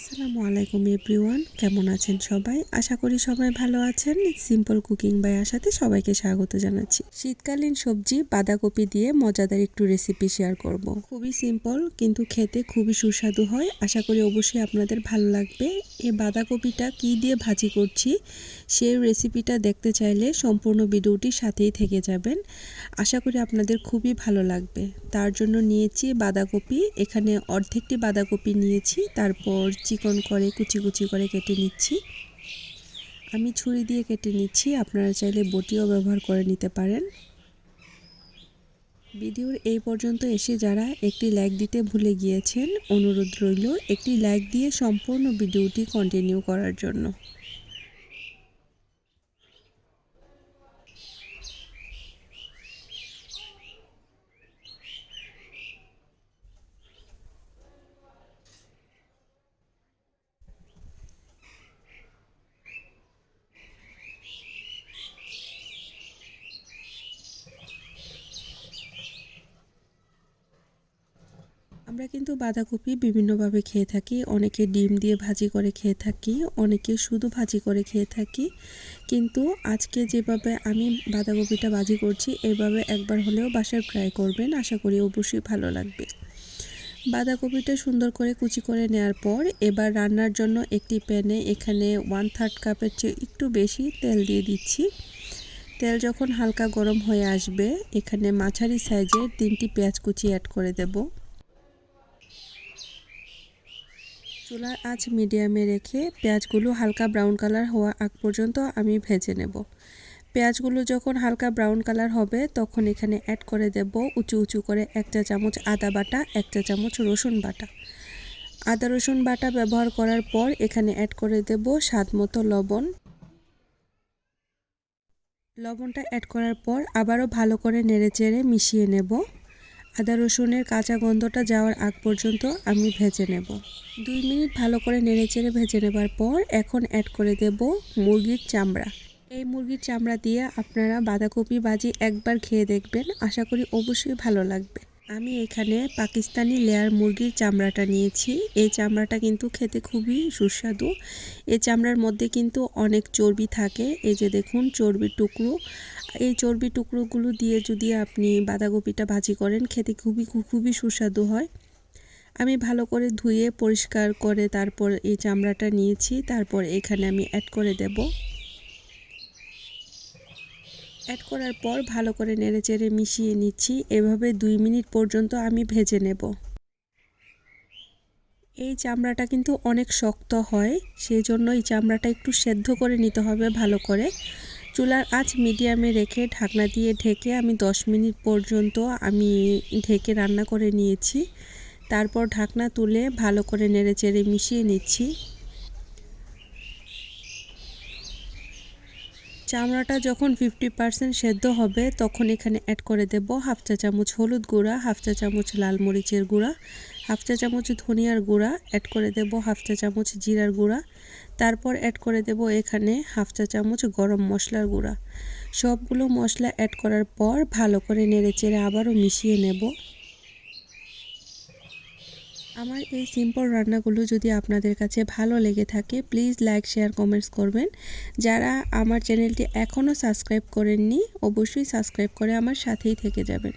আসসালামু আলাইকুম এভরিওয়ান, কেমন আছেন সবাই? আশা করি সবাই ভালো আছেন। সিম্পল কুকিং বাই আশাতে সবাইকে স্বাগত জানাচ্ছি। শীতকালীন সবজি, বাঁধাকপি দিয়ে মজাদার একটু রেসিপি শেয়ার করব। খুবই সিম্পল কিন্তু খেতে খুবই সুস্বাদু হয়। আশা করি অবশ্যই আপনাদের ভালো লাগবে। এই বাঁধাকপিটা কি দিয়ে ভাজি করছি, সেই রেসিপিটা দেখতে চাইলে সম্পূর্ণ ভিডিওটি সাথেই থেকে যাবেন। আশা করি আপনাদের খুবই ভালো লাগবে। তার জন্য নিয়েছি বাঁধাকপি। এখানে অর্ধেকটি বাঁধাকপি নিয়েছি। তারপর চিকন করে, কুচি কুচি করে কেটে নিচ্ছি। আমি ছুরি দিয়ে কেটে নিচ্ছি, আপনারা চাইলে বটিও ব্যবহার করে নিতে পারেন। ভিডিওর এই পর্যন্ত এসে যারা একটি লাইক দিতে ভুলে গিয়েছেন, অনুরোধ রইল, একটি লাইক দিয়ে সম্পূর্ণ ভিডিওটি কন্টিনিউ করার জন্য। আমরা কিন্তু বাঁধাকপি বিভিন্নভাবে খেয়ে থাকি। অনেকে ডিম দিয়ে ভাজি করে খেয়ে থাকি, অনেকে শুধু ভাজি করে খেয়ে থাকি। কিন্তু আজকে যেভাবে আমি বাঁধাকপিটা ভাজি করছি, এভাবে একবার হলেও বাসায় ট্রাই করবেন। আশা করি অবশ্যই ভালো লাগবে। বাঁধাকপিটা সুন্দর করে কুচি করে নেওয়ার পর এবার রান্নার জন্য একটি প্যানে এখানে ওয়ান থার্ড কাপের চেয়ে একটু বেশি তেল দিয়ে দিচ্ছি। তেল যখন হালকা গরম হয়ে আসবে, এখানে মাঝারি সাইজের তিনটি পেঁয়াজ কুচি অ্যাড করে দেবো। চুলার আঁচ মিডিয়ামে রেখে পেঁয়াজগুলো হালকা ব্রাউন কালার হওয়া আগ পর্যন্ত আমি ভেজে নেব। পেঁয়াজগুলো যখন হালকা ব্রাউন কালার হবে, তখন এখানে অ্যাড করে দেব উঁচু উঁচু করে এক চা চামচ আদা বাটা, এক চা চামচ রসুন বাটা। আদা রসুন বাটা ব্যবহার করার পর এখানে অ্যাড করে দেব স্বাদ মতো লবণ। লবণটা অ্যাড করার পর আবারও ভালো করে নেড়ে চেড়ে মিশিয়ে নেব। আদা রসুনের কাঁচা গন্ধটা যাওয়ার আগ পর্যন্ত আমি ভেজে নেব। দুই মিনিট ভালো করে নেড়েচেড়ে ভেজে নেবার পর এখন অ্যাড করে দেব মুরগির চামড়া। এই মুরগির চামড়া দিয়ে আপনারা বাঁধাকপি বাজি একবার খেয়ে দেখবেন, আশা করি অবশ্যই ভালো লাগবে। আমি এখানে পাকিস্তানি লেয়ার মুরগির চামড়াটা নিয়েছি। এই চামড়াটা কিন্তু খেতে খুবই সুস্বাদু। এই চামড়ার মধ্যে কিন্তু অনেক চর্বি থাকে। এই যে দেখুন, চর্বির টুকরো। এই চর্বি টুকরোগুলো দিয়ে যদি আপনি বাঁধাকপিটা ভাজি করেন, খেতে খুবই খুবই সুস্বাদু হয়। আমি ভালো করে ধুয়ে পরিষ্কার করে তারপর এই চামড়াটা নিয়েছি, তারপর এখানে আমি অ্যাড করে দেব। অ্যাড করার পর ভালো করে নেড়ে চেড়ে মিশিয়ে নিচ্ছি, এভাবে দুই মিনিট পর্যন্ত আমি ভেজে নেব। এই চামড়াটা কিন্তু অনেক শক্ত হয়, সেই জন্য এই চামড়াটা একটু সেদ্ধ করে নিতে হবে ভালো করে। চুলার আঁচ মিডিয়ামে রেখে ঢাকনা দিয়ে ঢেকে আমি 10 মিনিট পর্যন্ত আমি ঢেকে রান্না করে নিয়েছি। তারপর ঢাকনা তুলে ভালো করে নেড়ে চেড়ে মিশিয়ে নিচ্ছি। চামড়াটা যখন ফিফটি পারসেন্ট সেদ্ধ হবে, তখন এখানে অ্যাড করে দেব হাফ চা চামচ হলুদ গুঁড়া, হাফ চা চামচ লাল মরিচের গুঁড়া হাফ চা চামচ ধনিয়ার গুঁড়া অ্যাড করে দেব হাফ চা চামচ জিরার গুঁড়া। তারপর অ্যাড করে দেব এখানে হাফ চা চামচ গরম মশলার গুঁড়া। সবগুলো মশলা অ্যাড করার পর ভালো করে নেড়ে চেড়ে আবারও মিশিয়ে নেব। আমার এই সিম্পল রান্নাগুলো যদি আপনাদের কাছে ভালো লেগে থাকে প্লিজ লাইক শেয়ার কমেন্টস করবেন। যারা আমার চ্যানেলটি এখনও সাবস্ক্রাইব করেননি, অবশ্যই সাবস্ক্রাইব করে আমার সাথেই থেকে যাবেন।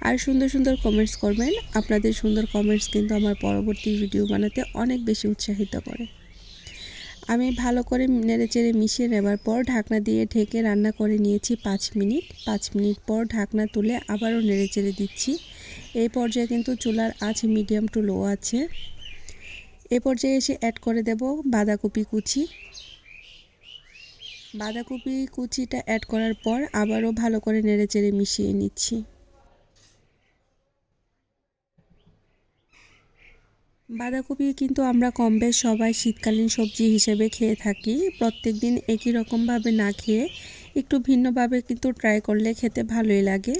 আর সুন্দর সুন্দর কমেন্টস করবেন। আপনাদের সুন্দর কমেন্টস কিন্তু আমার পরবর্তী ভিডিও বানাতে অনেক বেশি উৎসাহিত করে। আমি ভালো করে নেড়ে চেড়ে মিশিয়ে নেবার পর ঢাকনা দিয়ে ঢেকে রান্না করে নিয়েছি পাঁচ মিনিট। পাঁচ মিনিট পর ঢাকনা তুলে আবারও নেড়ে চেড়ে দিচ্ছি। এই পর্যায়ে কিন্তু চুলার আঁচ মিডিয়াম টু লো আছে। এ পর্যায়ে এসে অ্যাড করে দেব বাঁধাকপি কুচি। বাঁধাকপি কুচিটা অ্যাড করার পর আবারও ভালো করে নেড়ে চেড়ে মিশিয়ে নিচ্ছি। বাঁধাকপি কিন্তু আমরা কম বেশ সবাই শীতকালীন সবজি হিসেবে খেয়ে থাকি। প্রত্যেক দিন একই রকমভাবে না খেয়ে একটু ভিন্নভাবে কিন্তু ট্রাই করলে খেতে ভালোই লাগে।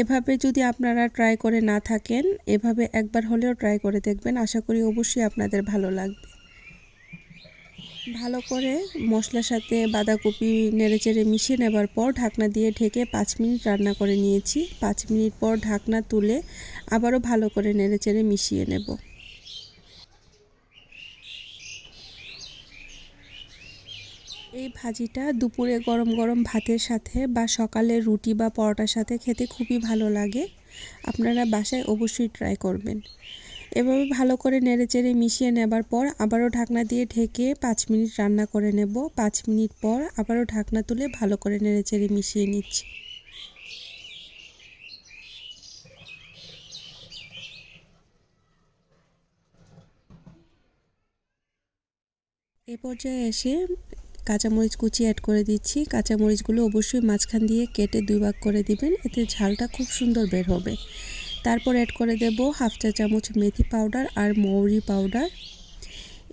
এভাবে যদি আপনারা ট্রাই করে না থাকেন, এভাবে একবার হলেও ট্রাই করে দেখবেন। আশা করি অবশ্যই আপনাদের ভালো লাগবে। ভালো করে মশলার সাথে বাঁধাকপি নেড়েচেড়ে মিশিয়ে নেবার পর ঢাকনা দিয়ে ঢেকে পাঁচ মিনিট রান্না করে নিয়েছি। পাঁচ মিনিট পর ঢাকনা তুলে আবারও ভালো করে নেড়েচেড়ে মিশিয়ে নেব। ভাজিটা দুপুরে গরম গরম ভাতের সাথে বা সকালে রুটি বা পরোটার সাথে খেতে খুবই ভালো লাগে। আপনারা বাসায় অবশ্যই ট্রাই করবেন। এভাবে ভালো করে নেড়েচেড়ে মিশিয়ে নেবার পর আবারও ঢাকনা দিয়ে ঢেকে পাঁচ মিনিট রান্না করে নেব। পাঁচ মিনিট পর আবারও ঢাকনা তুলে ভালো করে নেড়েচেড়ে মিশিয়ে নিচ্ছি। এ পর্যায়ে এসে কাঁচামরিচ কুচি অ্যাড করে দিচ্ছি। কাঁচামরিচগুলো অবশ্যই মাঝখান দিয়ে কেটে দুই ভাগ করে দিবেন, এতে ঝালটা খুব সুন্দর বের হবে। তারপর অ্যাড করে দেব হাফ চা চামচ মেথি পাউডার আর মৌরি পাউডার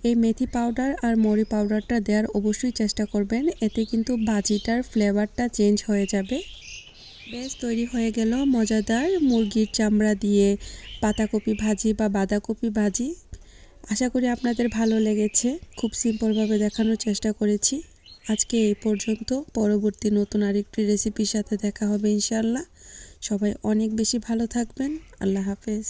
এই মেথি পাউডার আর মৌরি পাউডারটা দেওয়ার অবশ্যই চেষ্টা করবেন, এতে কিন্তু ভাজিটার ফ্লেভারটা চেঞ্জ হয়ে যাবে। বেশ তৈরি হয়ে গেল মজাদার মুরগির চামড়া দিয়ে পাতাকপি ভাজি বা বাঁধাকপি ভাজি। আশা করি আপনাদের ভালো লেগেছে। খুব সিম্পলভাবে দেখানোর চেষ্টা করেছি। আজকে এই পর্যন্ত। পরবর্তী নতুন আরেকটি রেসিপির সাথে দেখা হবে ইনশাল্লাহ সবাই অনেক বেশি ভালো থাকবেন। আল্লাহ হাফেজ।